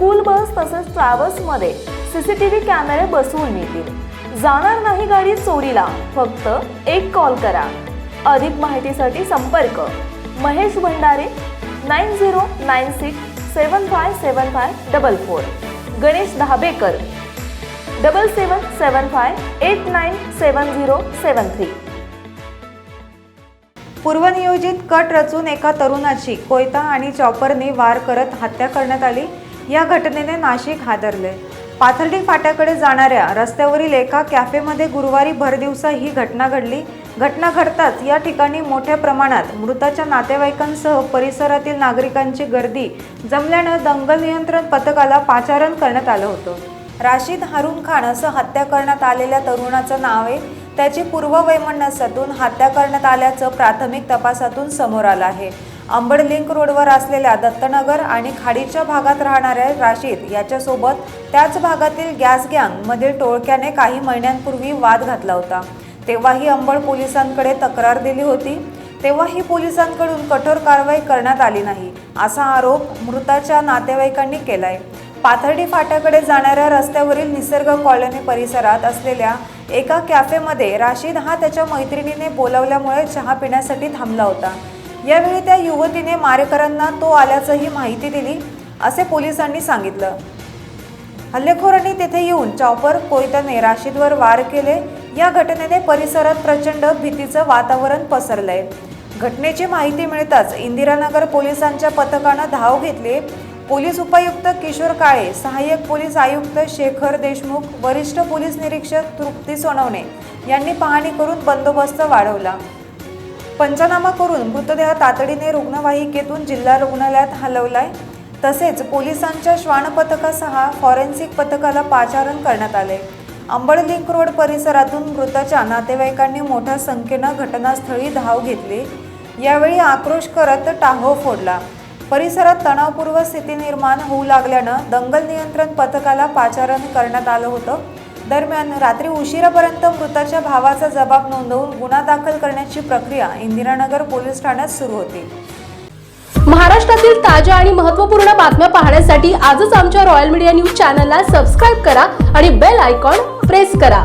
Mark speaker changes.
Speaker 1: School bus तसेच ट्रॅव्हल्समध्ये CCTV कॅमेरे बसवून मिळतील जाणार नाही गाडी चोरीला फक्त एक कॉल करा. अधिक माहितीसाठी संपर्क. Mahesh Bhandare nine zero nine six seven five seven five double four. Ganesh Dhabekar double seven seven five eight nine seven zero seven three.
Speaker 2: पूर्वनियोजित कट रचून एका तरुणाची कोयता आणि चॉपरने वार करत हत्या करण्यात आली. या घटनेने नाशिक हादरले. पाथर्डी फाट्याकडे जाणाऱ्या रस्त्यावरील एका कॅफेमध्ये गुरुवारी भरदिवसा ही घटना घडली. घटना घडताच या ठिकाणी मोठ्या प्रमाणात मृताच्या नातेवाईकांसह परिसरातील नागरिकांची गर्दी जमल्यानं दंगल नियंत्रण पथकाला पाचारण करण्यात आलं होतं. राशीद हारून खान असं हत्या करण्यात आलेल्या तरुणाचं नाव आहे. त्याची पूर्ववैमनस्यातून हत्या करण्यात आल्याचं प्राथमिक तपासातून समोर आलं आहे. अंबड लिंक रोडवर असलेल्या दत्तनगर आणि खाडीच्या भागात राहणाऱ्या राशीद याच्यासोबत त्याच भागातील गॅस गँगमधील टोळक्याने काही महिन्यांपूर्वी वाद घातला होता. तेव्हाही अंबड पोलिसांकडे तक्रार दिली होती. तेव्हाही पोलिसांकडून कठोर कारवाई करण्यात आली नाही असा आरोप मृताच्या नातेवाईकांनी केलाय. पाथर्डी फाट्याकडे जाणाऱ्या रस्त्यावरील निसर्ग कॉलनी परिसरात असलेल्या एका कॅफेमध्ये राशीद हा त्याच्या मैत्रिणीने बोलावल्यामुळे चहा पिण्यासाठी थांबला होता. यावेळी त्या युवतीने मारेकरांना तो आल्याचंही माहिती दिली असे पोलिसांनी सांगितलं. हल्लेखोरांनी तेथे येऊन चॉपर कोयत्याने राशीदवर वार केले. या घटनेने परिसरात प्रचंड भीतीचं वातावरण पसरलंय. घटनेची माहिती मिळताच इंदिरानगर पोलिसांच्या पथकानं धाव घेतली. पोलीस उपायुक्त किशोर काळे सहाय्यक पोलीस आयुक्त शेखर देशमुख वरिष्ठ पोलीस निरीक्षक तृप्ती सोनवणे यांनी पाहणी करून बंदोबस्त वाढवला. पंचनामा करून मृतदेह तातडीने रुग्णवाहिकेतून जिल्हा रुग्णालयात हलवलाय. तसेच पोलिसांच्या श्वान पथकासह फॉरेन्सिक पथकाला पाचारण करण्यात आले अंबड लिंक रोड परिसरातून मृताच्या नातेवाईकांनी मोठ्या संख्येनं घटनास्थळी धाव घेतली. यावेळी आक्रोश करत टाहो फोडला. परिसरात तणावपूर्व स्थिती निर्माण होऊ लागल्यानं दंगल नियंत्रण पथकाला पाचारण करण्यात आलं होतं. दरम्यान रात्री उशिरापर्यंत मृताच्या भावाचा जबाब नोंदवून गुन्हा दाखल करण्याची प्रक्रिया इंदिरानगर पोलीस ठाण्यात सुरू होती.
Speaker 3: महाराष्ट्रातील ताज्या आणि महत्त्वपूर्ण बातम्या पाहण्यासाठी आजच आमच्या रॉयल मीडिया न्यूज चॅनलला सबस्क्राईब करा आणि बेल आयकॉन प्रेस करा.